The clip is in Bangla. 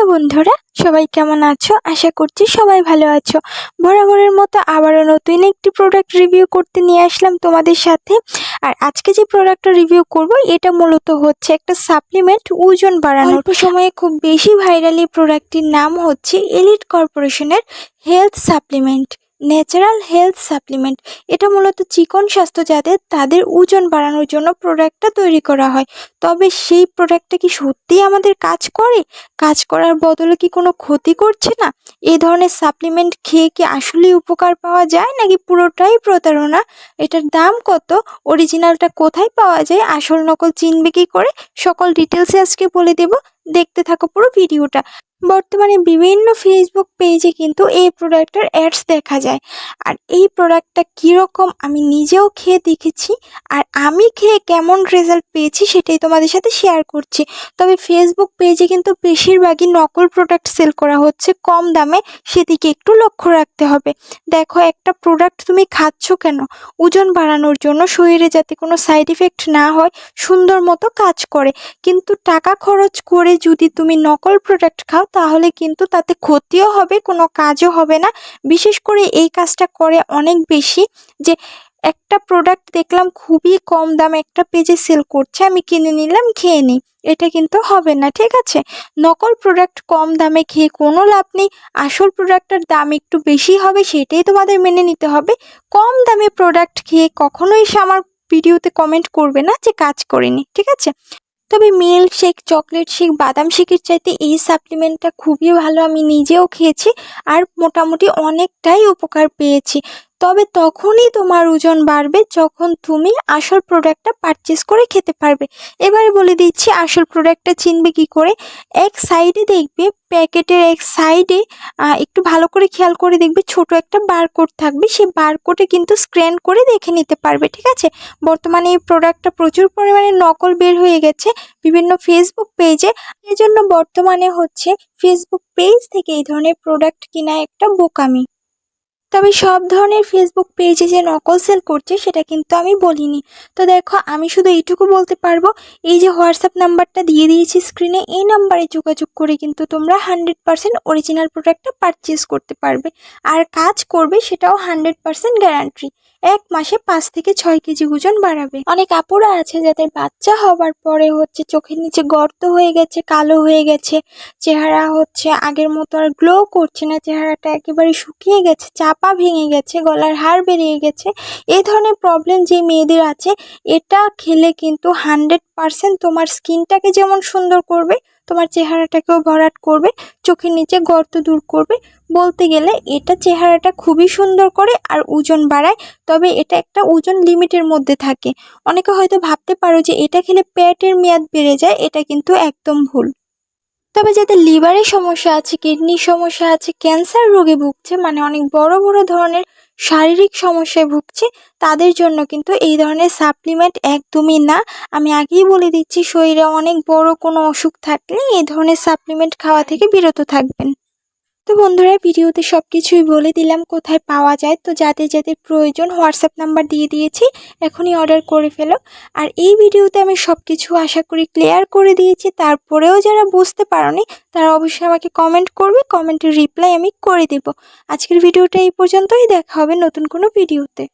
হ্যালো বন্ধুরা সবাই কেমন আছো? আশা করছি সবাই ভালো আছো। বরাবরের মতো আবারও নতুন একটি প্রোডাক্ট রিভিউ করতে নিয়ে আসলাম তোমাদের সাথে। আর আজকে যে প্রোডাক্টটা রিভিউ করব এটা মূলত হচ্ছে একটা সাপ্লিমেন্ট ওজন বাড়ানোর। অল্প সময়ে। খুব বেশি ভাইরালি এই প্রোডাক্টটির নাম হচ্ছে এলিট কর্পোরেশনের health supplement natural health supplement. এটা মূলত চিকন স্বাস্থ্য যাদের তাদের ওজন বাড়ানোর জন্য প্রোডাক্টটা তৈরি করা হয়। তবে সেই প্রোডাক্টটা কি সত্যিই আমাদের কাজ করে? কাজ করার বদলে কি কোনো ক্ষতি করছে না? এই ধরনের সাপ্লিমেন্ট খেয়ে কি আসলেই উপকার পাওয়া যায় নাকি পুরোটাই প্রতারণা? এটার দাম কত? অরিজিনালটা কোথায় পাওয়া যায়? আসল নকল চিনবে কি করে? সকল ডিটেলসে আজকে বলে দেব। দেখতে থাকো পুরো ভিডিওটা। বর্তমানে বিভিন্ন ফেসবুক পেজে কিন্তু এই প্রোডাক্টের অ্যাডস দেখা যায়। আর এই প্রোডাক্টটা কীরকম আমি নিজেও খেয়ে দেখেছি, আর আমি খেয়ে কেমন রেজাল্ট পেয়েছি সেটাই তোমাদের সাথে শেয়ার করছি। তবে ফেসবুক পেজে কিন্তু বেশিরভাগই নকল প্রোডাক্ট সেল করা হচ্ছে, কম দামে সেদিকে একটু লক্ষ্য রাখতে হবে। দেখো, একটা প্রোডাক্ট তুমি খাচ্ছ কেন? ওজন বাড়ানোর জন্য শরীরে যাতে কোনো সাইড ইফেক্ট না হয়, সুন্দর মতো কাজ করে। কিন্তু টাকা খরচ করে যদি তুমি নকল প্রোডাক্ট খাও তাহলে কিন্তু তাতে ক্ষতিও হবে, কোনো কাজও হবে না। বিশেষ করে এই কাজটা করে অনেক বেশি যে একটা প্রোডাক্ট দেখলাম খুবই কম দামে একটা পেজে সেল করছে, আমি কিনে নিলাম, খেয়ে নিই। এটা কিন্তু হবে না, ঠিক আছে? নকল প্রোডাক্ট কম দামে খেয়ে কোনো লাভ নেই, আসল প্রোডাক্টের দাম একটু বেশি হবে, সেটাই তোমাদের মেনে নিতে হবে। কম দামে প্রোডাক্ট খেয়ে কখনোই সে আমার ভিডিওতে কমেন্ট করবে না যে কাজ করেনি, ঠিক আছে? তবে মিল্ক শেক চকলেট শেক বাদাম শেকের চাইতে এই সাপ্লিমেন্টটা খুবই ভালো। আমি নিজেও খেয়েছি আর মোটামুটি অনেকটাই উপকার পেয়েছি। তবে তখনই তোমার ওজন বাড়বে যখন তুমি আসল প্রোডাক্টটা পারচেস করে খেতে পারবে। এবারে বলে দিচ্ছি, আসল প্রোডাক্টটা চিনবে কি করে? এক সাইডে দেখবে প্যাকেটের এক সাইডে একটু ভালো করে খেয়াল করে দেখবে ছোট একটা বারকোড থাকবে। সেই বারকোডে কিন্তু স্ক্যান করে দেখে নিতে পারবে, ঠিক আছে? বর্তমানে এই প্রোডাক্টটা প্রচুর পরিমাণে নকল বের হয়ে গেছে বিভিন্ন ফেসবুক পেজে এজন্য বর্তমানে হচ্ছে ফেসবুক পেজ থেকে এই ধরনের প্রোডাক্ট কিনা একটা বোকামি। তবে সব ধরনের ফেসবুক পেজে যে নকল সেল করছে, সেটা কিন্তু আমি বলিনি। তো দেখো, আমি শুধু এইটুকু বলতে পারব, এই যে হোয়াটসঅ্যাপ নাম্বারটা দিয়ে দিয়েছি স্ক্রিনে এই নাম্বারে যোগাযোগ করে কিন্তু তোমরা হান্ড্রেড পারসেন্ট অরিজিনাল প্রোডাক্টটা পারচেস করতে পারবে। আর কাজ করবে সেটাও হান্ড্রেড পারসেন্ট গ্যারান্টি এক মাসে পাঁচ থেকে ছয় কেজি ওজন বাড়াবে। অনেক আপুরা আছে যাদের বাচ্চা হবার পরে হচ্ছে চোখের নিচে গর্ত হয়ে গেছে, কালো হয়ে গেছে, চেহারা হচ্ছে আগের মতো আর গ্লো করছে না, চেহারাটা একেবারে শুকিয়ে গেছে, চাপা ভেঙে গেছে, গলার হাড় বেরিয়ে গেছে। এই ধরনের প্রবলেম যে মেয়েদের আছে, এটা খেলে কিন্তু হান্ড্রেড পারসেন্ট তোমার স্কিনটাকে যেমন সুন্দর করবে তোমার চেহারাটাকেও ভরাট করবে, চোখের নিচে গর্ত দূর করবে। বলতে গেলে এটা চেহারাটা খুবই সুন্দর করে আর ওজন বাড়ায়, তবে এটা একটা ওজন লিমিটের মধ্যে থাকে। অনেকে হয়তো ভাবতে পারো যে এটা খেলে পেটের মেয়াদ বেড়ে যায়, এটা কিন্তু একদম ভুল। তবে যাদের লিভারের সমস্যা আছে, কিডনির সমস্যা আছে, ক্যান্সার রোগে ভুগছে মানে অনেক বড় বড় ধরনের শারীরিক সমস্যায় ভুগছে, তাদের জন্য কিন্তু এই ধরনের সাপ্লিমেন্ট একদমই না। আমি আগেই বলে দিচ্ছি, শরীরে অনেক বড় কোনো অসুখ থাকলে এই ধরনের সাপ্লিমেন্ট খাওয়া থেকে বিরত থাকবেন। তো বন্ধুরা, ভিডিওতে সব কিছুই বলে দিলাম কোথায় পাওয়া যায়। তো যাদের যাদের প্রয়োজন হোয়াটসঅ্যাপ নাম্বার দিয়ে দিয়েছি, এখনই অর্ডার করে ফেলো। আর এই ভিডিওতে আমি সব কিছু আশা করি ক্লিয়ার করে দিয়েছি। তারপরেও যারা বুঝতে পারোনি, তারা অবশ্যই আমাকে কমেন্ট করবে কমেন্টের রিপ্লাই আমি করে দেব। আজকের ভিডিওটা এই পর্যন্তই। দেখা হবে নতুন কোনো ভিডিওতে।